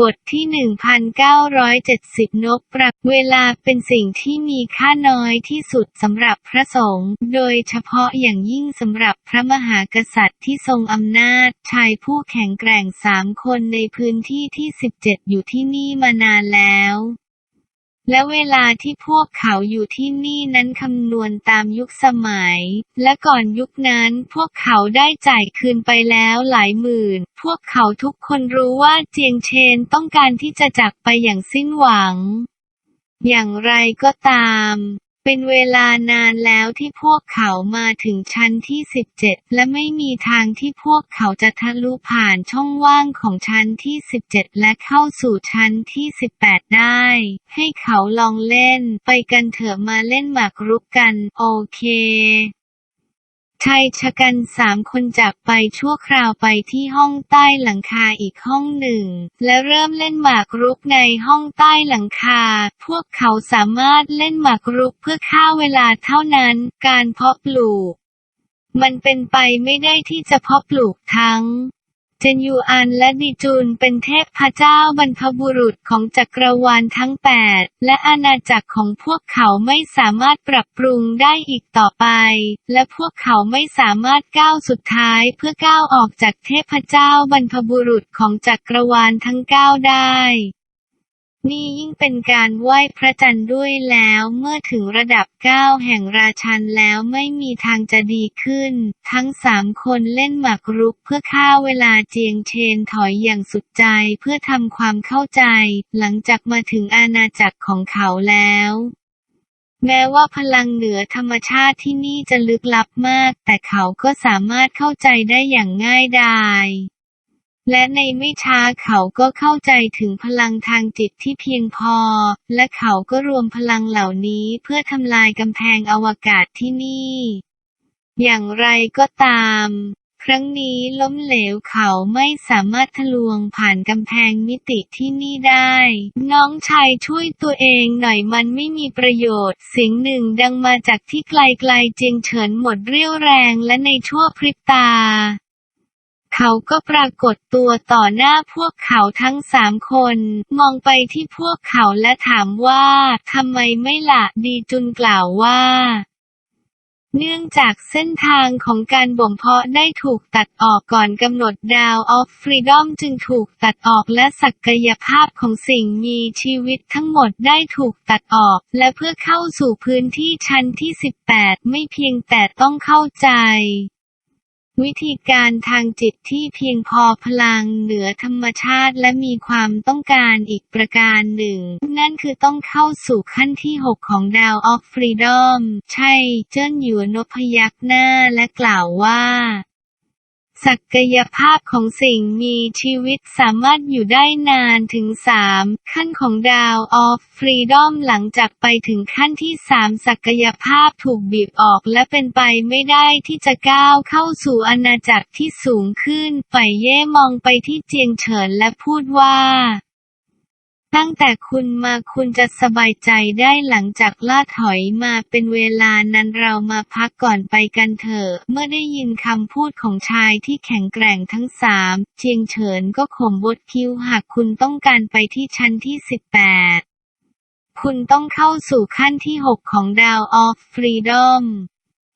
บทที่ 1970 นกปรับเวลาเป็นสิ่งที่มีค่าน้อยที่สุดสำหรับพระสงฆ์โดยเฉพาะอย่างยิ่งสำหรับพระมหากษัตริย์ที่ทรงอำนาจ ชายผู้แข็งแกร่งสามคนในพื้นที่ที่ 17 อยู่ที่นี่มานานแล้ว และเวลาที่พวกเขาอยู่ที่นี่นั้นคำนวณตามยุคสมัย และก่อนยุคนั้นพวกเขาได้จ่ายคืนไปแล้วหลายหมื่น พวกเขาทุกคนรู้ว่าเจียงเชนต้องการที่จะจากไปอย่างสิ้นหวัง อย่างไรก็ตาม เป็นเวลานานแล้วที่พวกเขามาถึงชั้นที่ 17 และไม่มีทางที่พวกเขาจะทะลุผ่านช่องว่างของชั้นที่ 17 และเข้าสู่ชั้นที่ 18 ได้ ให้เขาลองเล่น ไปกันเถอะมาเล่นหมากรุกกัน โอเค ชายชะกันสามคนจากไปชั่วคราวไปที่ห้องใต้หลังคาอีกห้องหนึ่ง และเริ่มเล่นหมากรุกในห้องใต้หลังคา พวกเขาสามารถเล่นหมากรุกเพื่อฆ่าเวลาเท่านั้น การเพาะปลูก มันเป็นไปไม่ได้ที่จะเพาะปลูกทั้ง เจนยูอันและดิจูนเป็นเทพพระเจ้าบรรพบุรุษของจักรวาลทั้ง8และอาณาจักรของพวกเขาไม่สามารถปรับปรุงได้อีกต่อไป และพวกเขาไม่สามารถก้าวสุดท้ายเพื่อก้าวออกจากเทพเจ้าบรรพบุรุษของจักรวาลทั้ง9ได้ นี่ยิ่งเป็นการไหว้พระจันทร์ด้วยแล้ว เมื่อถึงระดับเก้าแห่งราชันแล้วไม่มีทางจะดีขึ้น ทั้งสามคนเล่นหมากรุกเพื่อฆ่าเวลาเจียงเชนถอยอย่างสุดใจเพื่อทำความเข้าใจ หลังจากมาถึงอาณาจักรของเขาแล้วแม้ว่าพลังเหนือธรรมชาติที่นี่จะลึกลับมาก แต่เขาก็สามารถเข้าใจได้อย่างง่ายดาย และในไม่ช้าเขาก็เข้าใจถึงพลังทางจิตที่เพียงพอ และเขาก็รวมพลังเหล่านี้เพื่อทำลายกำแพงอวกาศที่นี่ อย่างไรก็ตาม ครั้งนี้ล้มเหลวเขาไม่สามารถทะลวงผ่านกำแพงมิติที่นี่ได้ น้องชายช่วยตัวเองหน่อยมันไม่มีประโยชน์ เสียงหนึ่งดังมาจากที่ไกลๆเจียงเฉินหมดเรี่ยวแรงและในชั่วพริบตา เขาก็ปรากฏตัวต่อหน้าพวกเขาทั้งสามคน มองไปที่พวกเขาและถามว่าทำไมไม่ละดีจุนกล่าวว่าเนื่องจากเส้นทางของการบ่มเพาะได้ถูกตัดออกก่อนกำหนดดาวออฟฟรีดอมจึงถูกตัดออกและศักยภาพของสิ่งมีชีวิตทั้งหมดได้ถูกตัดออก และเพื่อเข้าสู่พื้นที่ชั้นที่ 18 ไม่เพียงแต่ต้องเข้าใจ วิธีการทางจิตที่เพียงพอพลังเหนือธรรมชาติและมีความต้องการอีกประการหนึ่ง นั่นคือต้องเข้าสู่ขั้นที่ 6 ของดาวออฟฟรีดอม ใช่ เจิ้นหยวนนพยักหน้าและกล่าวว่า ศักยภาพของสิ่งมีชีวิตสามารถอยู่ได้นานถึง 3 ขั้นของดาวออฟฟรีดอมหลังจากไปถึงขั้นที่ 3 ศักยภาพถูกบีบออกและเป็นไปไม่ได้ที่จะก้าวเข้าสู่อาณาจักรที่สูงขึ้นฝ่ายเย่มองไปที่เจียงเฉินและพูดว่า ตั้งแต่คุณมาคุณจะสบายใจได้หลังจากล่าถอยมาเป็นเวลานั้นเรามาพักก่อนไปกันเถอะ เมื่อได้ยินคำพูดของชายที่แข็งแกร่งทั้งสามเจียงเฉินก็ข่มบทคิ้วหากคุณต้องการไปที่ชั้นที่18คุณต้องเข้าสู่ขั้นที่6ของดาวออฟฟรีดอม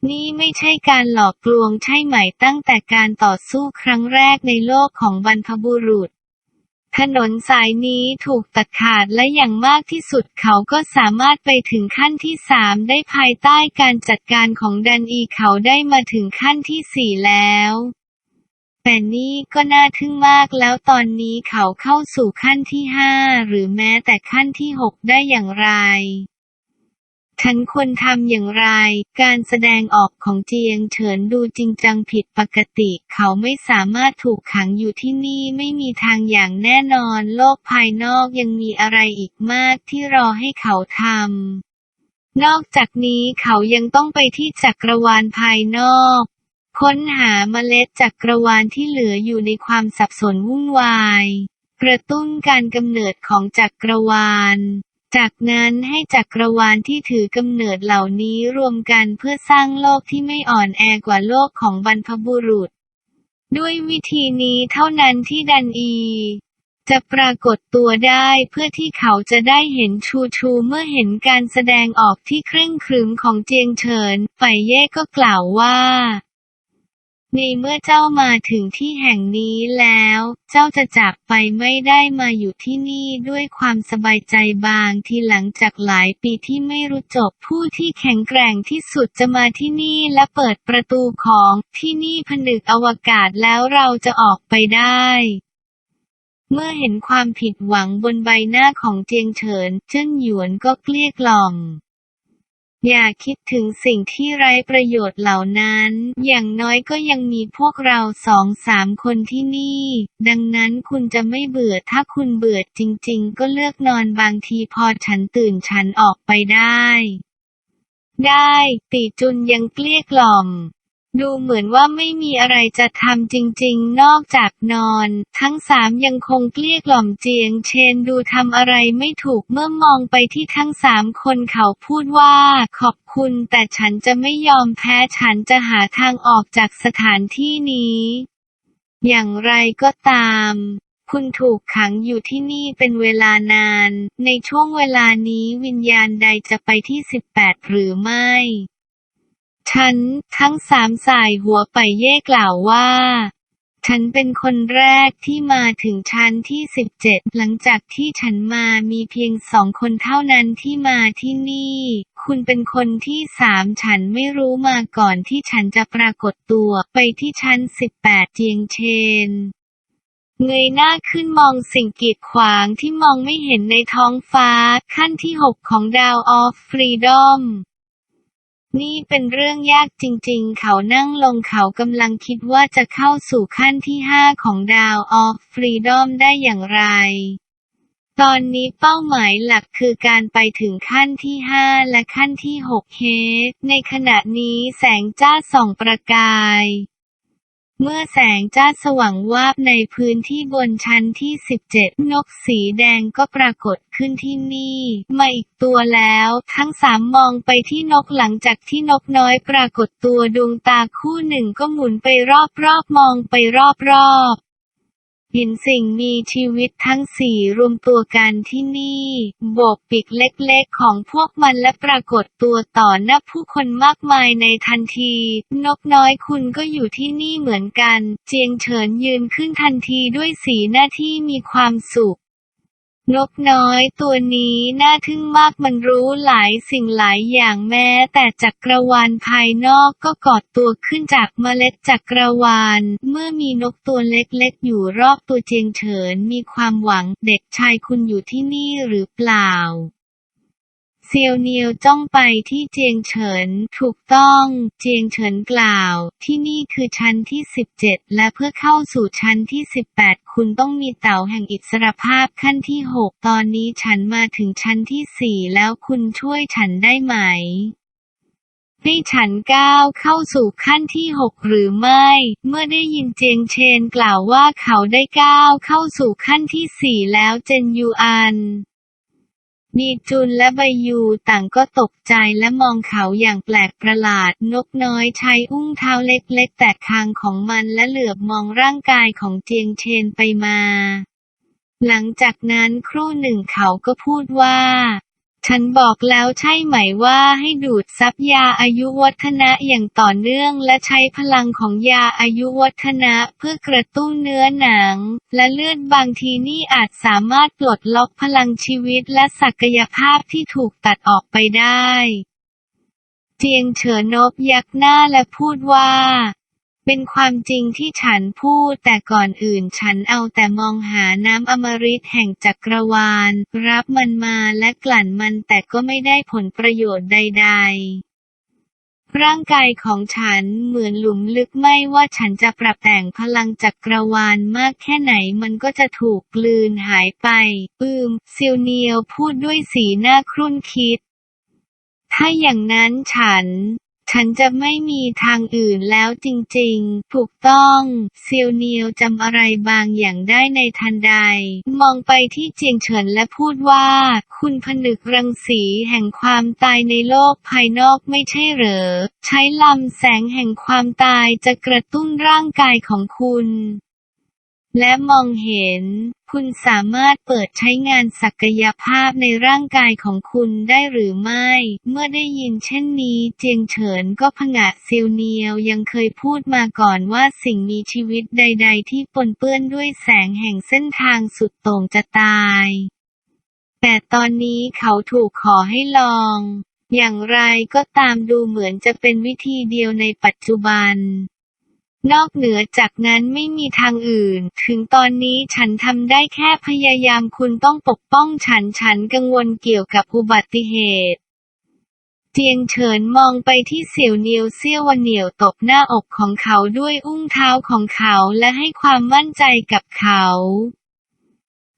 นี่ไม่ใช่การหลอกลวงใช่ไหมตั้งแต่การต่อสู้ครั้งแรกในโลกของบรรพบุรุษ ถนนสายนี้ถูกตัดขาดและอย่างมากที่สุดเขาก็สามารถไปถึงขั้นที่สามได้ภายใต้การจัดการของดันอีเขาได้มาถึงขั้นที่สี่แล้วแต่นี่ก็น่าทึ่งมากแล้วตอนนี้เขาเข้าสู่ขั้นที่ห้าหรือแม้แต่ขั้นที่หกได้อย่างไร ฉันควรทำอย่างไร การแสดงออกของเจียงเฉินดูจริงจังผิดปกติ เขาไม่สามารถถูกขังอยู่ที่นี่ไม่มีทางอย่างแน่นอน โลกภายนอกยังมีอะไรอีกมากที่รอให้เขาทำ นอกจากนี้เขายังต้องไปที่จักรวาลภายนอก ค้นหาเมล็ดจักรวาลที่เหลืออยู่ในความสับสนวุ่นวาย กระตุ้นการกำเนิดของจักรวาล จากนั้นให้จักรวาลที่ถือกำเนิดเหล่านี้รวมกันเพื่อสร้างโลกที่ไม่อ่อนแอกว่าโลกของบรรพบุรุษ ด้วยวิธีนี้เท่านั้นที่ดันอี จะปรากฏตัวได้เพื่อที่เขาจะได้เห็นชูชูเมื่อเห็นการแสดงออกที่เคร่งครึมของเจียงเฉินฝ่ายเย่ก็กล่าวว่า ในเมื่อเจ้ามาถึงที่แห่งนี้แล้ว เจ้าจะจากไปไม่ได้มาอยู่ที่นี่ด้วยความสบายใจบางทีหลังจากหลายปีที่ไม่รู้จบผู้ที่แข็งแกร่งที่สุดจะมาที่นี่และเปิดประตูของที่นี่ผนึกอวกาศแล้วเราจะออกไปได้เมื่อเห็นความผิดหวังบนใบหน้าของเจียงเฉิน เจิ้นหยวนก็เกลี้ยกล่อม อย่าคิดถึงสิ่งที่ไร้ประโยชน์เหล่านั้น อย่างน้อยก็ยังมีพวกเราสองสามคนที่นี่ ดังนั้นคุณจะไม่เบื่อถ้าคุณเบื่อจริง ๆ ก็เลือกนอนบางทีพอฉันตื่นฉันออกไปได้ ได้ ติจุนยังเกลี้ยกล่อม ดูเหมือนว่าไม่มีอะไรจะทำจริงๆ นอกจากนอน ทั้งสามยังคงเกลี้ยกล่อมเจียงเชนดูทำอะไรไม่ถูกเมื่อมองไปที่ทั้งสามคนเขาพูดว่า ขอบคุณแต่ฉันจะไม่ยอมแพ้ฉันจะหาทางออกจากสถานที่นี้ อย่างไรก็ตามคุณถูกขังอยู่ที่นี่เป็นเวลานาน ในช่วงเวลานี้วิญญาณใดจะไปที่ 18 หรือไม่ ฉันทั้งสามสายหัวไปเย่กล่าวว่า ฉันเป็นคนแรกที่มาถึงชั้นที่17หลังจากที่ฉันมามีเพียงสองคนเท่านั้นที่มาที่นี่ คุณเป็นคนที่สามฉันไม่รู้มาก่อนที่ฉันจะปรากฏตัวไปที่ชั้น18เจียงเชนเงยหน้าขึ้นมองสิ่งกีดขวางที่มองไม่เห็นในท้องฟ้าขั้นที่6ของดาวออฟฟรีดอม นี่เป็นเรื่องยากจริงๆ เขานั่งลงเขากำลังคิดว่าจะเข้าสู่ขั้นที่ 5 ของดาวออฟฟรีดอมได้อย่างไร ตอนนี้เป้าหมายหลักคือการไปถึงขั้นที่ 5 และขั้นที่ 6 เฮดในขณะนี้แสงจ้าส่องประกาย เมื่อแสงจ้าสว่างวาบในพื้นที่บนชั้นที่ 17 นกสีแดงก็ปรากฏขึ้นที่นี่ มาอีกตัวแล้ว ทั้งสามมองไปที่นกหลังจากที่นกน้อยปรากฏตัวดวงตาคู่หนึ่งก็หมุนไปรอบๆมองไปรอบๆ ห็นสิ่งมีชีวิตทั้งสี่รวมตัวกันที่นี่โบกปีกเล็กๆของพวกมันและปรากฏตัวต่อหน้าผู้คนมากมายในทันที นกน้อยคุณก็อยู่ที่นี่เหมือนกัน เจียงเฉินยืนขึ้นทันทีด้วยสีหน้าที่มีความสุข นกน้อยตัวนี้น่าทึ่งมากมันรู้หลายสิ่งหลายอย่างแม้ แต่จักรวาลภายนอกก็กอดตัวขึ้นจากเมล็ดจักรวาล เมื่อมีนกตัวเล็กๆ อยู่รอบตัวเจียงเฉินมีความหวังเด็กชายคุณอยู่ที่นี่หรือเปล่า เซียวเนียวจ้องไปที่เจียงเฉิน ถูกต้อง เจียงเฉินกล่าว ที่นี่คือชั้นที่ 17 และเพื่อเข้าสู่ชั้นที่ 18 คุณต้องมีเต่าแห่งอิสรภาพขั้นที่ 6 ตอนนี้ฉันมาถึงชั้นที่ 4 แล้วคุณช่วยฉันได้ไหมให้ฉันก้าวเข้าสู่ขั้นที่6หรือไม่ เมื่อได้ยินเจียงเชนกล่าวว่าเขาได้ก้าวเข้าสู่ขั้นที่4แล้วเจนยูอัน มีจุนและใบยูต่างก็ตกใจและมองเขาอย่างแปลกประหลาด นกน้อยใช้อุ้งเท้าเล็กๆ แตะคางของมันและเหลือบมองร่างกายของเจียงเชนไปมา หลังจากนั้นครู่หนึ่งเขาก็พูดว่า ฉันบอกแล้วใช่ไหมว่าให้ดูดซับยาอายุวัฒนะอย่างต่อเนื่องและใช้พลังของยาอายุวัฒนะเพื่อกระตุ้นเนื้อหนัง และเลือดบางทีนี่อาจสามารถปลดล็อกพลังชีวิตและศักยภาพที่ถูกตัดออกไปได้ เจียงเฉินนบยักหน้าและพูดว่า เป็นความจริงที่ฉันพูดแต่ก่อนอื่นฉันเอาแต่มองหาน้ำอมฤตแห่งจักรวาล รับมันมาและกลั่นมันแต่ก็ไม่ได้ผลประโยชน์ใด ๆร่างกายของฉันเหมือนหลุมลึกไม่ว่าฉันจะปรับแต่งพลังจักรวาลมากแค่ไหนมันก็จะถูกกลืนหายไปอืมซิลเนียวพูดด้วยสีหน้าครุ่นคิด ถ้าอย่างนั้นฉัน ฉันจะไม่มีทางอื่นแล้วจริงๆ ถูกต้องเซียวเนียวจำอะไรบางอย่างได้ในทันใด มองไปที่เจียงเฉินและพูดว่า คุณผนึกรังสีแห่งความตายในโลกภายนอกไม่ใช่เหรอ ใช้ลำแสงแห่งความตายจะกระตุ้นร่างกายของคุณ และมองเห็น คุณสามารถเปิดใช้งานศักยภาพในร่างกายของคุณได้หรือไม่ เมื่อได้ยินเช่นนี้ เจียงเฉินก็ผงะซิลเนียวยังเคยพูดมาก่อนว่าสิ่งมีชีวิตใด ๆ ที่ปนเปื้อนด้วยแสงแห่งเส้นทางสุดโต่งจะตาย แต่ตอนนี้เขาถูกขอให้ลอง อย่างไรก็ตามดูเหมือนจะเป็นวิธีเดียวในปัจจุบัน นอกเหนือจากนั้นไม่มีทางอื่น ถึงตอนนี้ฉันทำได้แค่พยายามคุณต้องปกป้องฉันฉันกังวลเกี่ยวกับอุบัติเหตุ เจียงเฉินมองไปที่เสี่ยวเนียวเซี่ยววันเหนียวตบหน้าอกของเขาด้วยอุ้งเท้าของเขาและให้ความมั่นใจกับเขา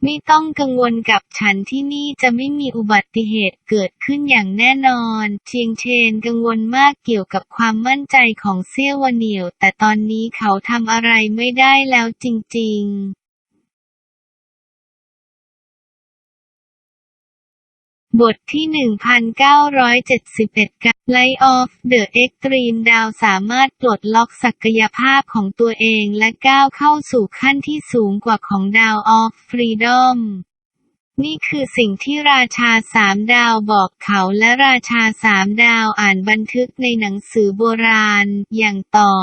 ไม่ต้องกังวลกับฉันที่นี่จะไม่มีอุบัติเหตุเกิดขึ้นอย่างแน่นอนเชียงเชนกังวลมากเกี่ยวกับความมั่นใจของเซี่ยววันเหนียว แต่ตอนนี้เขาทำอะไรไม่ได้แล้วจริง ๆ บทที่ 1971กับ Light of the Extreme ดาวสามารถปลดล็อกศักยภาพของตัวเองและก้าวเข้าสู่ขั้นที่สูงกว่าของดาว of Freedom นี่คือสิ่งที่ราชาสามดาวบอกเขาและราชาสามดาวอ่านบันทึกในหนังสือโบราณ อย่างต่อ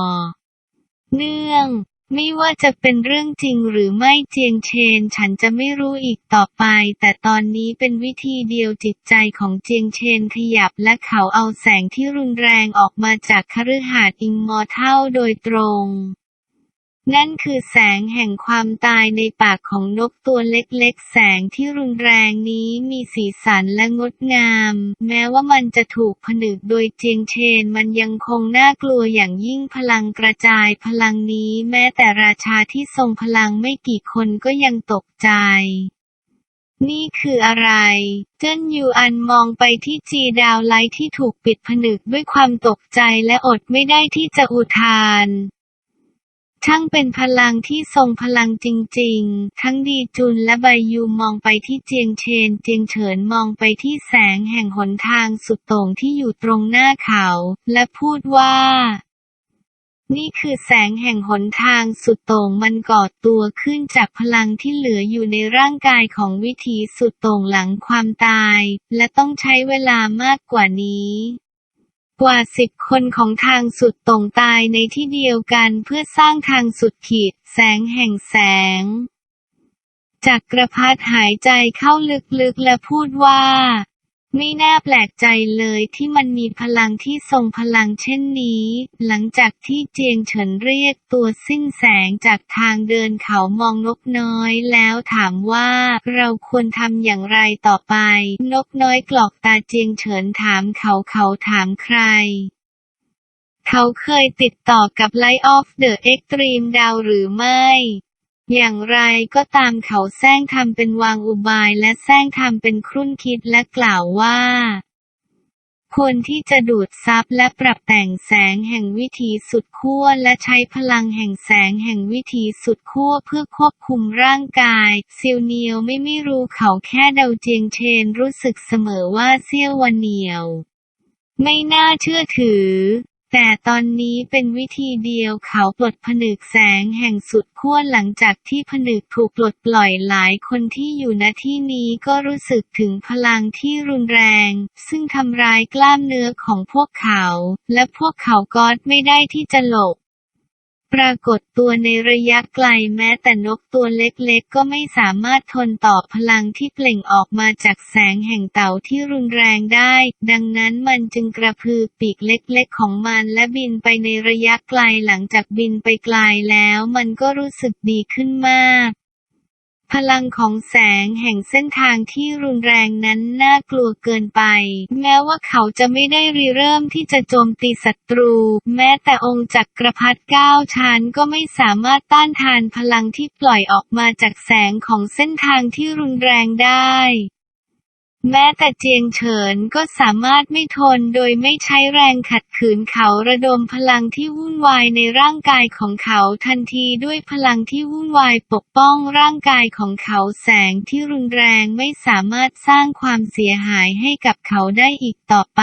เนื่อง ไม่ว่าจะเป็นเรื่องจริงหรือไม่เจียงเชน ฉันจะไม่รู้อีกต่อไป แต่ตอนนี้เป็นวิธีเดียวจิตใจของเจียงเชนขยับและเขาเอาแสงที่รุนแรงออกมาจากคฤหาสน์อิมมอร์เทัลโดยตรง นั่นคือแสงแห่งความตายในปากของนกตัวเล็กๆ แสงที่รุนแรงนี้มีสีสันและงดงาม แม้ว่ามันจะถูกผนึกโดยเจียงเชนมันยังคงน่ากลัวอย่างยิ่งพลังกระจายพลังนี้ แม้แต่ราชาที่ทรงพลังไม่กี่คนก็ยังตกใจนี่คืออะไร เจิ้นยูอันมองไปที่จีดาวไลท์ที่ถูกปิดผนึกด้วยความตกใจและอดไม่ได้ที่จะอุทาน ช่างเป็นพลังที่ทรงพลังจริงๆ ทั้งดีจุนและใบยูมองไปที่เจียงเชน เจียงเฉินมองไปที่แสงแห่งหนทางสุดโต่งที่อยู่ตรงหน้าเขา และพูดว่านี่คือแสงแห่งหนทางสุดโต่งมันก่อตัวขึ้นจากพลังที่เหลืออยู่ในร่างกายของวิถีสุดโต่งหลังความตาย และต้องใช้เวลามากกว่านี้ กว่าสิบคนของทางสุดต่งตายในที่เดียวกันเพื่อสร้างทางสุดขีด แสงแห่งแสงจากกระพัดหายใจเข้าลึกๆและพูดว่า ไม่น่าแปลกใจเลยที่มันมีพลังที่ทรงพลังเช่นนี้ หลังจากที่เจียงเฉินเรียกตัวสิ้นแสงจากทางเดินเขามองนกน้อยแล้วถามว่าเราควรทำอย่างไรต่อไป นกน้อยกรอกตาเจียงเฉินถามเขาเขาถามใครเขาเคยติดต่อกับ Light of the Extreme ดาวหรือไม่ อย่างไรก็ตามเขาแซงทำเป็นวางอุบายและแซงทำเป็นครุ่นคิดและกล่าวว่า ควรที่จะดูดซับและปรับแต่งแสงแห่งวิถีสุดขั้วและใช้พลังแห่งแสงแห่งวิถีสุดขั้วเพื่อควบคุมร่างกาย ซิลเนียวไม่ไม่รู้เขาแค่เดาเจียงเชนรู้สึกเสมอว่าเซี่ยววันเหนียว ไม่น่าเชื่อถือ แต่ตอนนี้เป็นวิธีเดียวเขาปลดผนึกแสงแห่งสุดขั้วหลังจากที่ผนึกถูกปลดปล่อยหลายคนที่อยู่ณที่นี้ก็รู้สึกถึงพลังที่รุนแรง ซึ่งทำร้ายกล้ามเนื้อของพวกเขา และพวกเขาก็ไม่ได้ที่จะหลบ ปรากฏตัวในระยะไกลแม้แต่นกตัวเล็กๆ ก็ไม่สามารถทนต่อพลังที่เปล่งออกมาจากแสงแห่งเต่าที่รุนแรงได้ ดังนั้นมันจึงกระพือปีกเล็กๆ ของมันและบินไปในระยะไกลหลังจากบินไปไกลแล้วมันก็รู้สึกดีขึ้นมาก พลังของแสงแห่งเส้นทางที่รุนแรงนั้นน่ากลัวเกินไป แม้ว่าเขาจะไม่ได้ริเริ่มที่จะโจมตีศัตรู แม้แต่องค์จักรพรรดิเก้าชั้นก็ไม่สามารถต้านทานพลังที่ปล่อยออกมาจากแสงของเส้นทางที่รุนแรงได้ แม้แต่เจียงเฉินก็สามารถไม่ทนโดยไม่ใช้แรงขัดขืนเขาระดมพลังที่วุ่นวายในร่างกายของเขาทันทีด้วยพลังที่วุ่นวายปกป้องร่างกายของเขาแสงที่รุนแรงไม่สามารถสร้างความเสียหายให้กับเขาได้อีกต่อไป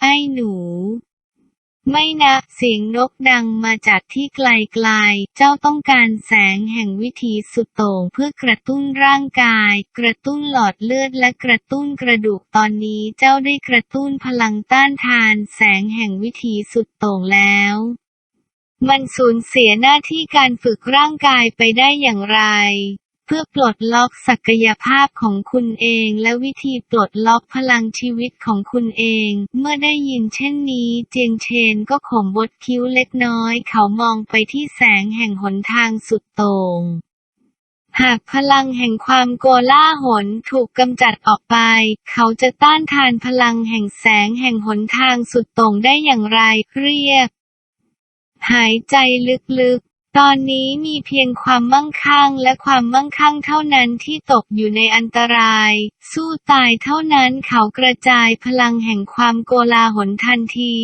ไอ้หนู ไม่นะ เสียงนกดังมาจากที่ไกลๆ เจ้าต้องการแสงแห่งวิถีสุดโต่งเพื่อกระตุ้นร่างกาย กระตุ้นหลอดเลือดและกระตุ้นกระดูกตอนนี้เจ้าได้กระตุ้นพลังต้านทานแสงแห่งวิถีสุดโต่งแล้วมันสูญเสียหน้าที่การฝึกร่างกายไปได้อย่างไร เพื่อปลดล็อกศักยภาพของคุณเอง และวิธีปลดล็อกพลังชีวิตของคุณเอง เมื่อได้ยินเช่นนี้ เจียงเชนก็ขมบดคิ้วเล็กน้อย เขามองไปที่แสงแห่งหนทางสุดโต่งหากพลังแห่งความโกล่าหลถูกกำจัดออกไป เขาจะต้านทานพลังแห่งแสงแห่งหนทางสุดโต่งได้อย่างไรเรียก หายใจลึก ตอนนี้มีเพียงความมั่งคั่งและความมั่งคั่งเท่านั้นที่ตกอยู่ในอันตราย สู้ตายเท่านั้นเขากระจายพลังแห่งความโกลาหลทันที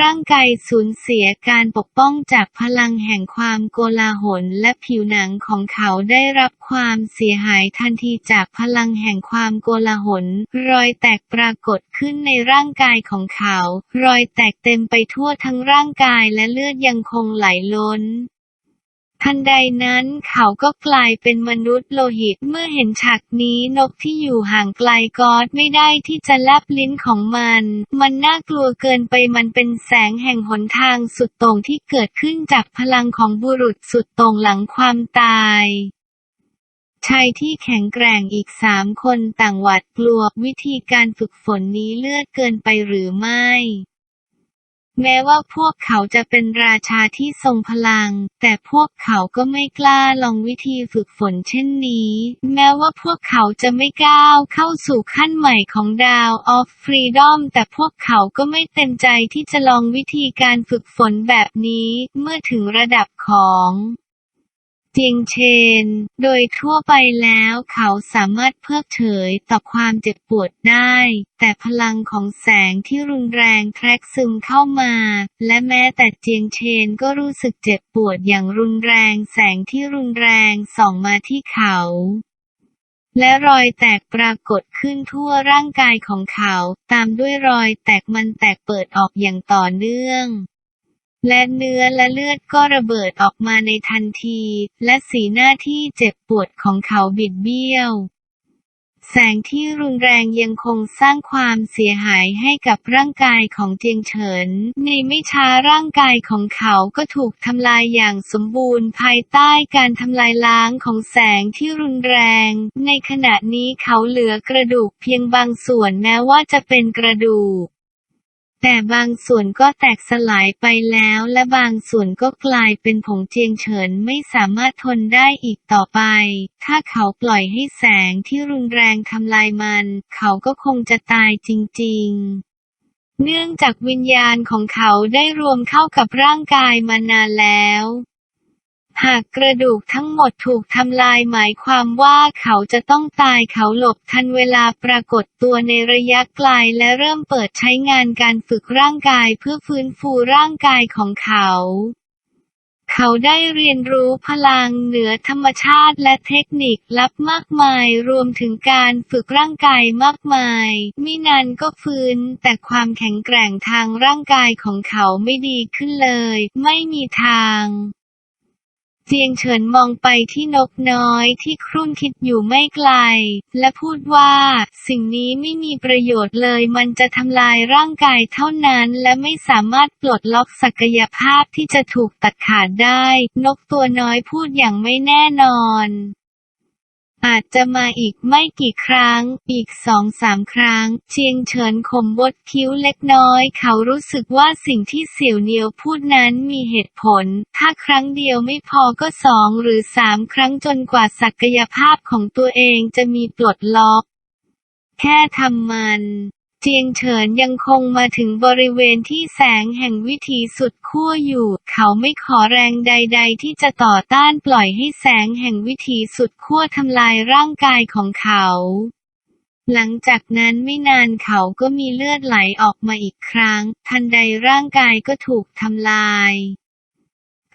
ร่างกายสูญเสียการปกป้องจากพลังแห่งความโกลาหลและผิวหนังของเขาได้รับความเสียหายทันทีจากพลังแห่งความโกลาหล รอยแตกปรากฏขึ้นในร่างกายของเขา รอยแตกเต็มไปทั่วทั้งร่างกายและเลือดยังคงไหลล้น ทันใดนั้นเขาก็กลายเป็นมนุษย์โลหิต เมื่อเห็นฉากนี้นกที่อยู่ห่างไกลกอดไม่ได้ที่จะแลบลิ้นของมัน มันน่ากลัวเกินไปมันเป็นแสงแห่งหนทางสุดโต่งที่เกิดขึ้นจากพลังของบุรุษสุดโต่งหลังความตายชายที่แข็งแกร่งอีกสามคนต่างหวาดกลัววิธีการฝึกฝนนี้เลือดเกินไปหรือไม่ แม้ว่าพวกเขาจะเป็นราชาที่ทรงพลัง แต่พวกเขาก็ไม่กล้าลองวิธีฝึกฝนเช่นนี้ แม้ว่าพวกเขาจะไม่ก้าวเข้าสู่ขั้นใหม่ของดาวออฟฟรีดอมแต่พวกเขาก็ไม่เต็มใจที่จะลองวิธีการฝึกฝนแบบนี้ เมื่อถึงระดับของ เจียงเชน โดยทั่วไปแล้วเขาสามารถเพิกเฉยต่อความเจ็บปวดได้ แต่พลังของแสงที่รุนแรงแทรกซึมเข้ามา และแม้แต่เจียงเชนก็รู้สึกเจ็บปวดอย่างรุนแรงแสงที่รุนแรงส่องมาที่เขาและรอยแตกปรากฏขึ้นทั่วร่างกายของเขา ตามด้วยรอยแตกมันแตกเปิดออกอย่างต่อเนื่อง และเนื้อและเลือดก็ระเบิดออกมาในทันที และสีหน้าที่เจ็บปวดของเขาบิดเบี้ยว แสงที่รุนแรงยังคงสร้างความเสียหายให้กับร่างกายของเจียงเฉิน ในไม่ช้าร่างกายของเขาก็ถูกทำลายอย่างสมบูรณ์ภายใต้การทำลายล้างของแสงที่รุนแรง ในขณะนี้เขาเหลือกระดูกเพียงบางส่วนแม้ว่าจะเป็นกระดูก แต่บางส่วนก็แตกสลายไปแล้วและบางส่วนก็กลายเป็นผงเจียงเฉินไม่สามารถทนได้อีกต่อไป ถ้าเขาปล่อยให้แสงที่รุนแรงทำลายมัน เขาก็คงจะตายจริง ๆเนื่องจากวิญญาณของเขาได้รวมเข้ากับร่างกายมานานแล้ว หากกระดูกทั้งหมดถูกทำลายหมายความว่าเขาจะต้องตายเขาหลบทันเวลาปรากฏตัวในระยะไกลและเริ่มเปิดใช้งานการฝึกร่างกายเพื่อฟื้นฟูร่างกายของเขาเขาได้เรียนรู้พลังเหนือธรรมชาติและเทคนิคลับมากมายรวมถึงการฝึกร่างกายมากมายมินานก็ฟื้น แต่ความแข็งแกร่งทางร่างกายของเขาไม่ดีขึ้นเลย ไม่มีทาง เจียงเฉินมองไปที่นกน้อยที่ครุ่นคิดอยู่ไม่ไกล และพูดว่า สิ่งนี้ไม่มีประโยชน์เลยมันจะทำลายร่างกายเท่านั้น และไม่สามารถปลดล็อกศักยภาพที่จะถูกตัดขาดได้ นกตัวน้อยพูดอย่างไม่แน่นอน อาจจะมาอีกไม่กี่ครั้ง อีกสองสามครั้ง เชียงเฉินขมบดคิ้วเล็กน้อย เขารู้สึกว่าสิ่งที่เสี่ยวเนียวพูดนั้นมีเหตุผล ถ้าครั้งเดียวไม่พอก็สองหรือสามครั้งจนกว่าศักยภาพของตัวเองจะมีปลดล็อก แค่ทำมัน เจียงเฉินยังคงมาถึงบริเวณที่แสงแห่งวิถีสุดขั้วอยู่ เขาไม่ขอแรงใด ๆ ที่จะต่อต้านปล่อยให้แสงแห่งวิถีสุดขั้วทำลายร่างกายของเขา หลังจากนั้นไม่นานเขาก็มีเลือดไหลออกมาอีกครั้ง ทันใดร่างกายก็ถูกทำลาย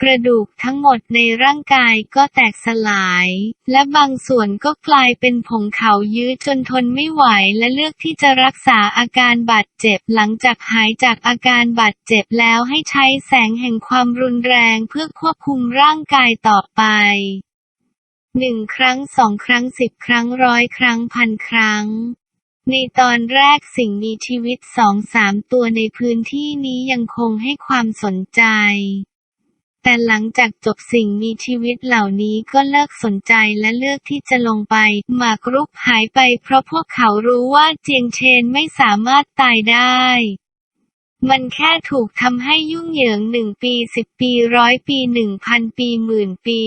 กระดูกทั้งหมดในร่างกายก็แตกสลาย และบางส่วนก็กลายเป็นผงเขายื้อจนทนไม่ไหวและเลือกที่จะรักษาอาการบาดเจ็บหลังจากหายจากอาการบาดเจ็บแล้วให้ใช้แสงแห่งความรุนแรงเพื่อควบคุมร่างกายต่อไปหนึ่งครั้งสองครั้งสิบครั้งร้อยครั้งพันครั้ง ในตอนแรกสิ่งมีชีวิตสองสามตัวในพื้นที่นี้ยังคงให้ความสนใจ แต่หลังจากจบสิ่งมีชีวิตเหล่านี้ก็เลิกสนใจและเลือกที่จะลงไป หมากรุกหายไปเพราะพวกเขารู้ว่าเจียงเชนไม่สามารถตายได้มันแค่ถูกทำให้ยุ่งเหยิงหนึ่งปีสิบปีร้อยปีหนึ่งพันปีหมื่นปี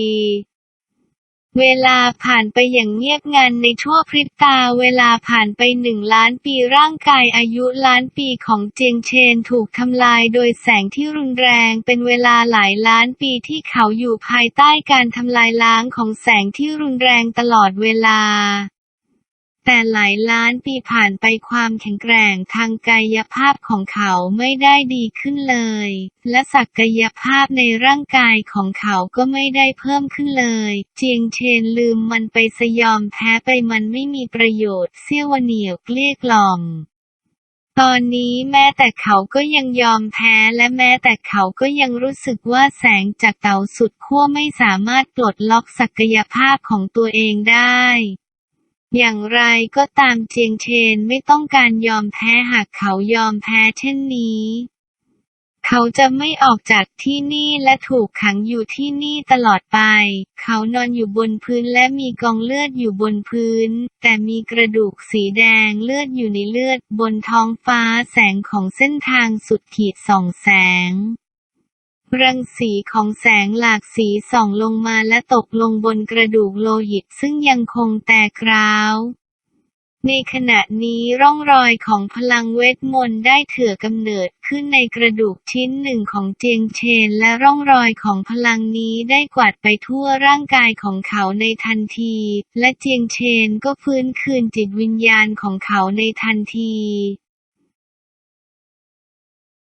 เวลาผ่านไปอย่างเงียบงันในชั่วพริบตาเวลาผ่านไปหนึ่งล้านปีร่างกายอายุล้านปีของเจียงเชนถูกทำลายโดยแสงที่รุนแรงเป็นเวลาหลายล้านปีที่เขาอยู่ภายใต้การทำลายล้างของแสงที่รุนแรงตลอดเวลา แต่หลายล้านปีผ่านไปความแข็งแกร่งทางกายภาพของเขาไม่ได้ดีขึ้นเลย และศักยภาพในร่างกายของเขาก็ไม่ได้เพิ่มขึ้นเลย เจียงเชนลืมมันไปสยอมแพ้ไปมันไม่มีประโยชน์เสี้ยวเหนียวเกลี้ยกล่อมตอนนี้แม้แต่เขาก็ยังยอมแพ้และแม้แต่เขาก็ยังรู้สึกว่าแสงจากเตาสุดขั้วไม่สามารถปลดล็อกศักยภาพของตัวเองได้ อย่างไรก็ตามเจียงเชนไม่ต้องการยอมแพ้หากเขายอมแพ้เช่นนี้ เขาจะไม่ออกจากที่นี่และถูกขังอยู่ที่นี่ตลอดไป เขานอนอยู่บนพื้นและมีกองเลือดอยู่บนพื้น แต่มีกระดูกสีแดงเลือดอยู่ในเลือด บนท้องฟ้าแสงของเส้นทางสุดขีดส่องแสง รังสีของแสงหลากสีส่องลงมาและตกลงบนกระดูกโลหิตซึ่งยังคงแตกร้าวในขณะนี้ร่องรอยของพลังเวทมนต์ได้เถื่อกำเนิดขึ้นในกระดูกชิ้นหนึ่งของเจียงเชน และร่องรอยของพลังนี้ได้กวาดไปทั่วร่างกายของเขาในทันที และเจียงเชนก็ฟื้นคืนจิตวิญญาณของเขาในทันที